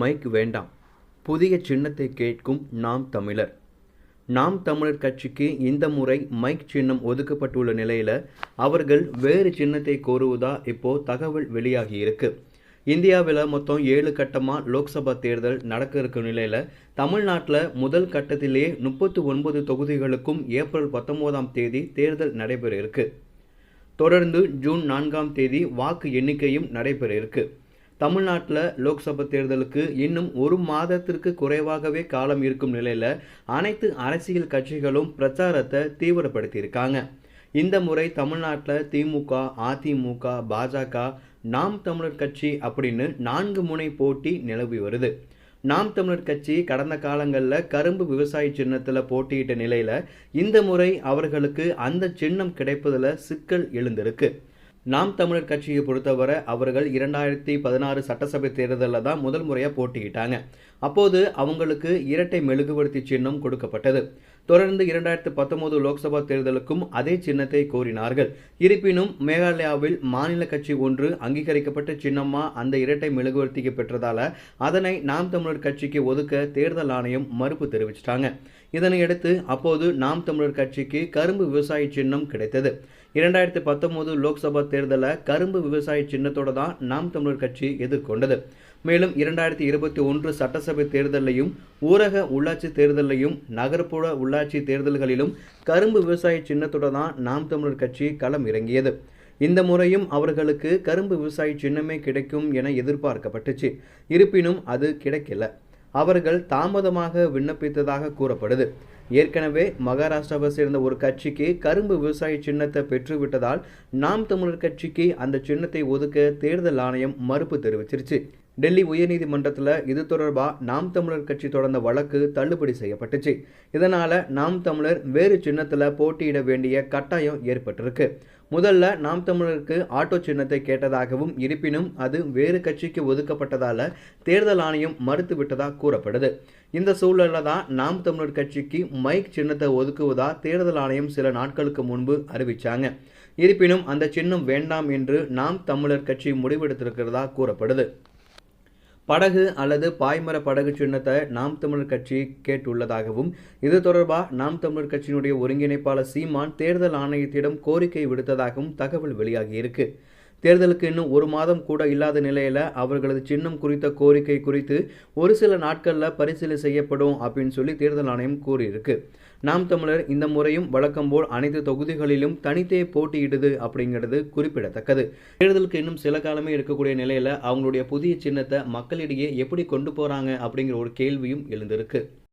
Mic வேண்டாம். புதிய சின்னத்தை கேட்கும் நாம் தமிழர். நாம் தமிழர் கட்சிக்கு இந்த முறை மைக் சின்னம் ஒதுக்கப்பட்டுள்ள நிலையில் அவர்கள் வேறு சின்னத்தை கோருவதா இப்போ தகவல் வெளியாகி இருக்கு. இந்தியாவில் மொத்தம் ஏழு கட்டமாக லோக்சபா தேர்தல் நடக்க இருக்கும் நிலையில் தமிழ்நாட்டில் முதல் கட்டத்திலேயே முப்பத்து ஒன்பது தொகுதிகளுக்கும் ஏப்ரல் பத்தொம்போதாம் தேதி தேர்தல் நடைபெற இருக்கு. தொடர்ந்து ஜூன் நான்காம் தேதி வாக்கு எண்ணிக்கையும் நடைபெற இருக்குது தமிழ்நாட்டில் லோக்சபா தேர்தலுக்கு இன்னும் ஒரு மாதத்திற்கு குறைவாகவே காலம் இருக்கும் நிலையில் அனைத்து அரசியல் கட்சிகளும் பிரச்சாரத்தை தீவிரப்படுத்தியிருக்காங்க. இந்த முறை தமிழ்நாட்டில் திமுக அதிமுக பாஜக நாம் தமிழர் கட்சி அப்படின்னு நான்கு முனை போட்டி நிலவி வருது. நாம் தமிழர் கட்சி கடந்த காலங்களில் கரும்பு விவசாய சின்னத்தில் போட்டியிட்ட நிலையில் இந்த முறை அவர்களுக்கு அந்த சின்னம் கிடைப்பதில் சிக்கல் எழுந்திருக்கு. நாம் தமிழர் கட்சியை பொறுத்தவரை அவர்கள் இரண்டாயிரத்தி பதினாறு சட்டசபை தேர்தலில் தான் முதல் முறையாக போட்டியிட்டாங்க. அப்போது அவங்களுக்கு இரட்டை மெழுகுவர்த்தி சின்னம் கொடுக்கப்பட்டது. தொடர்ந்து இரண்டாயிரத்தி பத்தொன்பது லோக்சபா தேர்தலுக்கும் அதே சின்னத்தை கோரினார்கள். இருப்பினும் மேகாலயாவில் மாநில கட்சி ஒன்று அங்கீகரிக்கப்பட்ட சின்னமா அந்த இரட்டை மெழுகுவர்த்திக்கு பெற்றதால அதனை நாம் தமிழர் கட்சிக்கு ஒதுக்க தேர்தல் ஆணையம் மறுப்பு தெரிவிச்சிட்டாங்க. இதனையடுத்து அப்போது நாம் தமிழர் கட்சிக்கு கரும்பு விவசாய சின்னம் கிடைத்தது. இரண்டாயிரத்தி பத்தொன்பது லோக்சபா தேர்தலில் கரும்பு விவசாய சின்னத்தோட தான் நாம் தமிழர் கட்சி எதிர்கொண்டது. மேலும் இரண்டாயிரத்தி இருபத்தி ஒன்று சட்டசபை தேர்தலையும் ஊரக உள்ளாட்சி தேர்தலையும் நகர்ப்புற உள்ளாட்சி தேர்தல்களிலும் கரும்பு விவசாய சின்னத்தோடு தான் நாம் தமிழர் கட்சி களம் இறங்கியது. இந்த முறையும் அவர்களுக்கு கரும்பு விவசாய சின்னமே கிடைக்கும் என எதிர்பார்க்கப்பட்டுச்சு. இருப்பினும் அது கிடைக்கல. அவர்கள் தாமதமாக விண்ணப்பித்ததாக கூறப்படுது. ஏற்கனவே மகாராஷ்டிராவை சேர்ந்த ஒரு கட்சிக்கு கரும்பு விவசாய சின்னத்தை பெற்றுவிட்டதால் நாம் தமிழர் கட்சிக்கு அந்த சின்னத்தை ஒதுக்க தேர்தல் ஆணையம் மறுப்பு தெரிவிச்சிருச்சு. டெல்லி உயர்நீதிமன்றத்தில் இது தொடர்பாக நாம் தமிழர் கட்சி தொடர்ந்த வழக்கு தள்ளுபடி செய்யப்பட்டுச்சு. இதனால் நாம் தமிழர் வேறு சின்னத்தில் போட்டியிட வேண்டிய கட்டாயம் ஏற்பட்டிருக்கு. முதல்ல நாம் தமிழருக்கு ஆட்டோ சின்னத்தை கேட்டதாகவும் இருப்பினும் அது வேறு கட்சிக்கு ஒதுக்கப்பட்டதால் தேர்தல் ஆணையம் மறுத்து விட்டதாக கூறப்படுது. இந்த சூழலில் தான் நாம் தமிழர் கட்சிக்கு மைக் சின்னத்தை ஒதுக்குவதா தேர்தல் ஆணையம் சில நாட்களுக்கு முன்பு அறிவித்தாங்க இருப்பினும் அந்த சின்னம் வேண்டாம் என்று நாம் தமிழர் கட்சி முடிவெடுத்திருக்கிறதா கூறப்படுது. படகு அல்லது பாய்மர படகு சின்னத்தை நாம் தமிழர் கட்சி கேட்டுள்ளதாகவும் இது தொடர்பாக நாம் தமிழர் கட்சியினுடைய ஒருங்கிணைப்பாளர் சீமான் தேர்தல் ஆணையத்திடம் கோரிக்கை விடுத்ததாகவும் தகவல் வெளியாகியிருக்கு. தேர்தலுக்கு இன்னும் ஒரு மாதம் கூட இல்லாத நிலையில் அவர்களது சின்னம் குறித்த கோரிக்கை குறித்து ஒரு சில நாட்களில் பரிசீலனை செய்யப்படும் அப்படின்னு சொல்லி தேர்தல் ஆணையம் கூறியிருக்கு. நாம் தமிழர் இந்த முறையும் வழக்கம் போல் அனைத்து தொகுதிகளிலும் தனித்தே போட்டியிடுது அப்படிங்கிறது குறிப்பிடத்தக்கது. தேர்தலுக்கு இன்னும் சில காலமே இருக்கக்கூடிய நிலையில் அவங்களுடைய புதிய சின்னத்தை மக்களிடையே எப்படி கொண்டு போகிறாங்க அப்படிங்கிற ஒரு கேள்வியும் எழுந்திருக்கு.